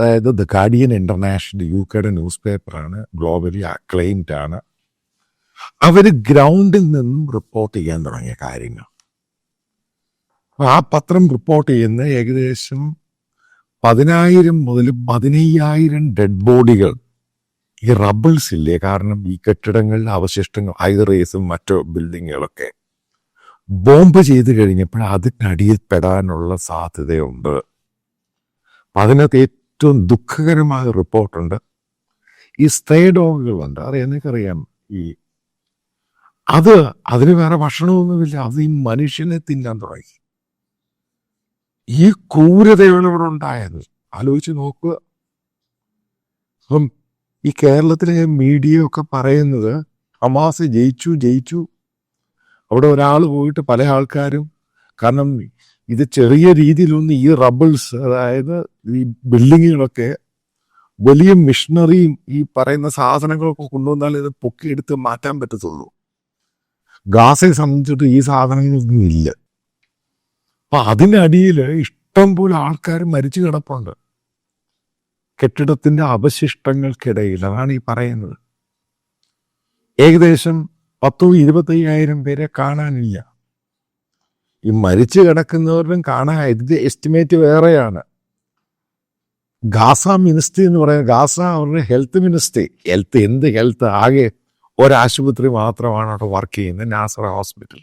അതായത് the Guardian international U കെയുടെ news പേപ്പറാണ് ഗ്ലോബലി അക്ലെയിംഡ് ആണ് അവർ ഗ്രൗണ്ടിൽ നിന്നും റിപ്പോർട്ട് ചെയ്യാൻ തുടങ്ങിയ കാര്യങ്ങൾ. ആ പത്രം റിപ്പോർട്ട് ചെയ്യുന്ന ഏകദേശം പതിനായിരം മുതൽ പതിനയ്യായിരം ഡെഡ് ബോഡികൾ ഈ റബിൾസ് ഇല്ലേ? കാരണം ഈ കെട്ടിടങ്ങളിലെ അവശിഷ്ടങ്ങൾ ഹൈറേസും മറ്റു ബിൽഡിങ്ങുകളൊക്കെ ബോംബ് ചെയ്ത് കഴിഞ്ഞപ്പോൾ അതിനടിയിൽ പെടാനുള്ള സാധ്യതയുണ്ട്. അതിനകത്ത് ഏറ്റവും ദുഃഖകരമായ റിപ്പോർട്ടുണ്ട്. ഈ സ്ത്രീ ഡോഗുകളുണ്ട്. അത് എനിക്കറിയാം ഈ അത് അതിന് വേറെ ഭക്ഷണമൊന്നുമില്ല. അത് ഈ മനുഷ്യനെ തിന്നാൻ തുടങ്ങി. ഈ ക്രൂരതയാണ് ഇവിടെ ഉണ്ടായത്. ആലോചിച്ച് നോക്കുക. അപ്പം ഈ കേരളത്തിലെ മീഡിയ ഒക്കെ പറയുന്നത് ഹമാസ് ജയിച്ചു ജയിച്ചു. അവിടെ ഒരാൾ പോയിട്ട് പല ആൾക്കാരും കാരണം ഇത് ചെറിയ രീതിയിലൊന്നും ഈ റബിൾസ് അതായത് ഈ ബിൽഡിങ്ങുകളൊക്കെ വലിയ മിഷണറിയും ഈ പറയുന്ന സാധനങ്ങളൊക്കെ കൊണ്ടുവന്നാൽ ഇത് പൊക്കിയെടുത്ത് മാറ്റാൻ പറ്റത്തുള്ളൂ. ഗാസയെ സംബന്ധിച്ചിട്ട് ഈ സാധനങ്ങളൊന്നും ഇല്ല. അപ്പൊ അതിനടിയിൽ ഇഷ്ടം പോലെ ആൾക്കാർ മരിച്ചു കിടപ്പുണ്ട്. കെട്ടിടത്തിന്റെ അവശിഷ്ടങ്ങൾക്കിടയിൽ അതാണ് ഈ പറയുന്നത്. ഏകദേശം പത്തോ ഇരുപത്തയ്യായിരം പേരെ കാണാനില്ല. ഈ മരിച്ചു കിടക്കുന്നവരും കാണാൻ ഇതിന്റെ എസ്റ്റിമേറ്റ് വേറെയാണ്. ഗാസ മിനിസ്ട്രി എന്ന് പറയുന്നത് ഗാസ അവരുടെ ഹെൽത്ത് മിനിസ്ട്രി ഹെൽത്ത് എന്ത് ഹെൽത്ത് ആകെ ഒരാശുപത്രി മാത്രമാണ് അവിടെ വർക്ക് ചെയ്യുന്നത്. നാസർ ഹോസ്പിറ്റൽ